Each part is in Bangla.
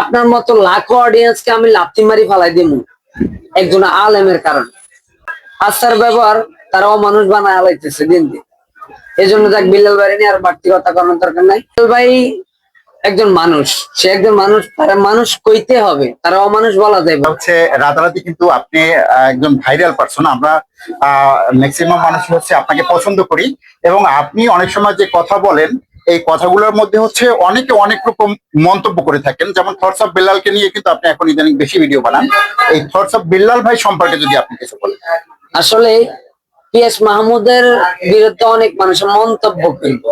আপনার মতো লাখো অডিয়েন্সকে আমি লাথি মারি ফালাই দিব একজন আলেমের কারণ। আস্থার ব্যবহার তারা অমানুষ বানায় আলাইতেছে দিন দিন। এই জন্য যাক বিল্লাল ভাই নিয়ে আর বাড়তি কথা করানোর দরকার নাই। বিল্লাল ভাই একজন মানুষ, সে একজন মানুষ, তারা মানুষ কইতে হবে, তারা অমানুষ বলা যায়। হচ্ছে রাতারাতি কিন্তু আপনি একজন ভাইরাল পারসন আমরা ম্যাক্সিমাম মানুষ হচ্ছে আপনাকে পছন্দ করি। এবং আপনি অনেক সময় যে কথা বলেন এই কথাগুলোর মধ্যে হচ্ছে অনেকে অনেক রকম মন্তব্য করে থাকেন। যেমন থটস অফ বিল্লালকে নিয়ে কিন্তু আপনি এখন ইদানিং বেশি ভিডিও বানান। এই থটস অফ বিল্লাল ভাই সম্পর্কে যদি আপনি কিছু বলেন। আসলে পিএস মাহমুদের বিরুদ্ধে অনেক মানুষের মন্তব্য করব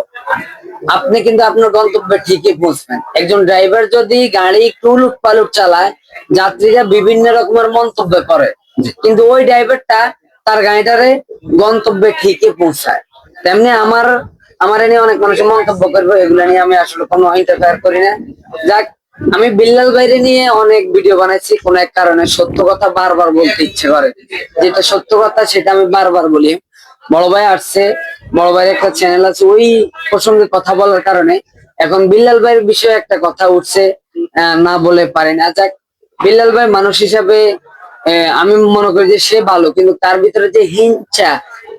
আপনি কিন্তু আপনার গন্তব্যে ঠিকই পৌঁছবেন। একজন ড্রাইভার যদি গাড়ি একটু উলুট পালুট চালায় যাত্রীরা বিভিন্ন রকমের মন্তব্য করে। কিন্তু ওই ড্রাইভারটা তার গাড়িটারে গন্তব্যে ঠিকই পৌঁছায়। তেমনি আমার আমার নিয়ে অনেক মানুষের মন্তব্য করবে, এগুলো নিয়ে আমি আসলে কোনো ইন্টারফেয়ার করি না। যাক, আমি বিল্লাল বাইরে নিয়ে অনেক ভিডিও বানাইছি, কোন এক কারণে সত্য কথা বারবার বলতে ইচ্ছে করে। যেটা সত্য কথা সেটা আমি বারবার বলি। বড় ভাই আসছে, বড় ভাইয়ের একটা চ্যানেল আছে, ওই প্রসঙ্গে কথা বলার কারণে এখন বিল্লাল ভাইয়ের বিষয়ে একটা কথা উঠছে না বলে পারি না। যাক, বিল্লাল ভাই মানুষ হিসাবে আমি মনে করি যে সে ভালো, কিন্তু তার ভিতরে যে হিংসা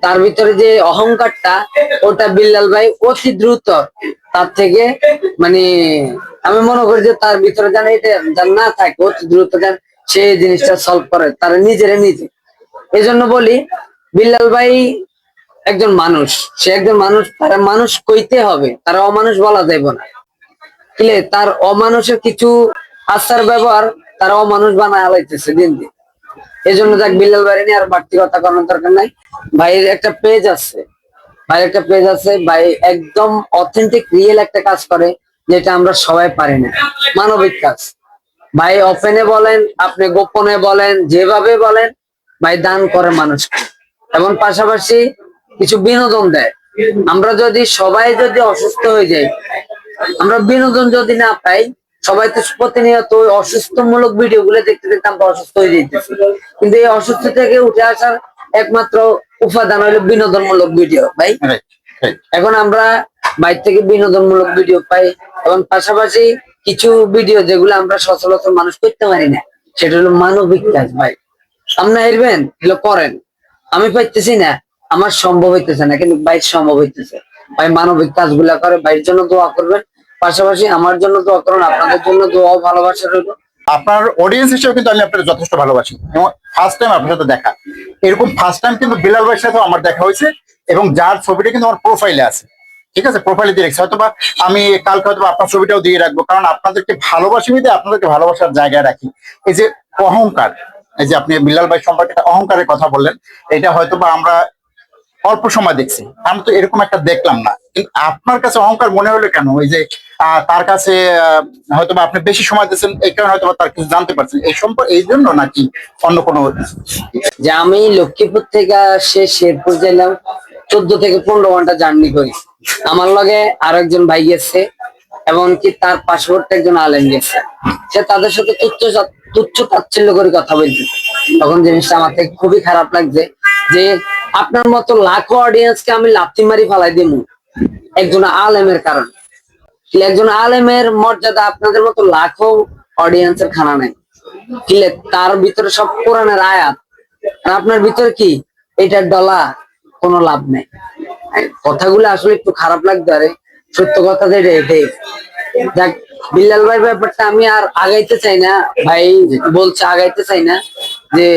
তার ভিতরে যে অহংকারটা, ওটা বিল্লাল ভাই অতি দ্রুত তার থেকে মানে আমি মনে করি যে তার ভিতরে যেন এটা যেন না থাকে, অতি দ্রুত যেন সে জিনিসটা সলভ করে, তার নিজেরে নিজে। এই জন্য বলি, বিল্লাল ভাই একজন মানুষ, সে একজন মানুষ, তারা মানুষ কইতে হবে, তারা অমানুষ বলা যাইব না। তার অমানুষের কিছু আচার ব্যবহার তারা অমানুষ বানায় আলাইতেছে দিন দিন। এই জন্য যাক বিল্লাল বাড়ি নিয়ে আর বাড়তি কথা করানোর দরকার নাই। ভাইয়ের একটা পেজ আছে। ভাইয়ের একটা পেজ আছে। ভাই একদম অথেন্টিক রিয়েল একটা কাজ করে, যেটা আমরা সবাই পারি না। মানবিক কাজ। ভাই ওপেনে বলেন, আপনি গোপনে বলেন, যেভাবে বলেন, ভাই দান করে মানুষকে এবং পাশাপাশি কিছু বিনোদন দেয়। আমরা যদি সবাই যদি অসুস্থ হয়ে যাই, আমরা বিনোদন যদি না পাই সবাই তো প্রতিনিয়ত অসুস্থমূলক ভিডিও গুলো দেখতে দেখতে আমরা অসুস্থ হয়ে যেতেছি কিন্তু এই অসুস্থ থেকে উঠে আসার একমাত্র উপাদান হলো বিনোদনমূলক ভিডিও ভাই. এখন আমরা বাইর থেকে বিনোদনমূলক ভিডিও পাই এবং পাশাপাশি কিছু ভিডিও যেগুলো আমরা সচরাচর মানুষ করতে পারি না সেটা হলো মানবিক কাজ ভাই। আপনি এরবেন এগুলো করেন। আমি পাইতেছি না আমার সম্ভব হইতেছে না কিন্তু বাইর সম্ভব হইতেছে। ভাই মানবিক কাজগুলা করে বাইরের জন্য দোয়া করবেন। পাশাপাশি আমার জন্য দোয়া করুন, আপনাদের জন্য দোয়া ভালোবাসা রইল। আপনার অডিয়েন্স হিসেবে কিন্তু আমি আপনাকে যথেষ্ট ভালোবাসি। এবং ফার্স্ট টাইম আপনার সাথে দেখা। এরকম ফার্স্ট টাইম কিন্তু বিলাল ভাইয়ের সাথে আমার দেখা হয়েছে এবং যার ছবিটা কিন্তু আমার প্রোফাইলে আছে। ঠিক আছে? প্রোফাইলে দিয়ে রেখেছি। হয়তো বা আমি কালকে হয়তো আপনার ছবিটাও দিয়ে রাখব। কারণ আপনাদেরকে ভালোবাসি বিধে আপনাদেরকে ভালোবাসার জায়গায় রাখি। এই যে অহংকার, এই যে আপনি বিল্লাল ভাই সম্পর্কে অহংকারের কথা বললেন, এটা হয়তো বা আমরা অল্প সময় দেখছি। আমি তো এরকম একটা দেখলাম না। আপনার কাছে অহংকার মনে হলো কেন? ওই যে তার কাছে হয়তো আপনি বেশি সময় দিচ্ছেন এই কারণে হয়তো তার কিছু জানতে পারছেন। এই সম্পর্ক, এই জন্য নাকি অন্য কোনো যে আমি লক্ষ্মীপুর থেকে সে শেরপুর জেলাম চোদ্দ থেকে পনেরো ঘণ্টা জার্নি করি। আমার লগে আরেকজন ভাই গেছে, এমনকি তার পাসপোর্ট একজন আলেম গেছে। সে তাদের সাথে তুচ্ছ তুচ্ছ তাচ্ছিল্য করে কথা বলছে। তখন জিনিসটা আমার থেকে খুবই খারাপ লাগছে যে আপনার মতো লাখো অডিয়েন্সকে আমি লাথি মারি ফালাই দিব একজন আলেমের কারণ। একজন আলেমের মর্যাদা আপনাদের মতো লাখো অডিয়েন্সের খানা নেই। কিলে তার ভিতরে সব কোরআনের আয়াত, আর আপনার ভিতরে কি? এটা ডলা কোনো লাভ নেই। কথাগুলো আসলে একটু খারাপ লাগতে পারে সত্য কথা যেটা যাক বিল্লাল ভাই ব্যাপারটা আমি আর আগাইতে চাই না, ভাই বলছে আগাইতে চাই না। যে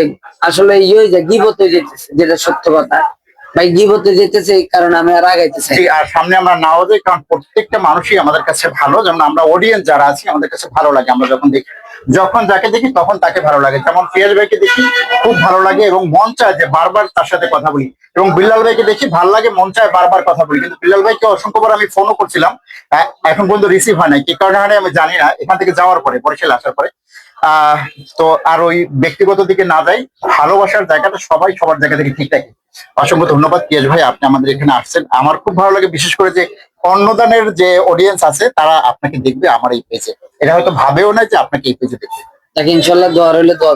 আসলে ইয়ে যে গিভ হতে যেতেছে, যেটা সত্য কথা। ভাই গিবতে যেতেছে এই কারণে আমি আর আগাইতে চাই আর সামনে আমরা নাও যাই, কারণ প্রত্যেকটা মানুষই আমাদের কাছে ভালো। যেমন আমরা অডিয়েন্স যারা আছি, আমাদের কাছে ভালো লাগে। আমরা যখন দেখি যখন যাকে দেখি তখন তাকে ভালো লাগে। যেমন পিয়াজ ভাইকে দেখি খুব ভালো লাগে এবং মন চায় যে বারবার তার সাথে কথা বলি। এবং বিল্লাল ভাইকে দেখি ভালো লাগে, মন চায় বারবার কথা বলি। কিন্তু বিল্লাল ভাইকে অসংখ্যবার আমি ফোনও করছিলাম। এখন পর্যন্ত রিসিভ হয় নাই। কি কারণে আমি জানি না। এখান থেকে যাওয়ার পরে, বরিশাল আসার পরে। তো আর ওই ব্যক্তিগত দিকে না যাই, ভালোবাসার জায়গাটা সবাই সবার জায়গা থেকে ঠিক থাকে। অসংখ্য ধন্যবাদ পিয়াজ ভাই, আপনি আমাদের এখানে আসছেন। আমার খুব ভালো লাগে, বিশেষ করে যে অন্নদানের যে অডিয়েন্স আছে, তারা আপনাকে দেখবে আমার এই পেজে এটা হয়তো ভাবেও না যে আপনাকে এই পেজে দেখবে। তাকে ইনশাল্লাহ দোয়া রইলে দোয়া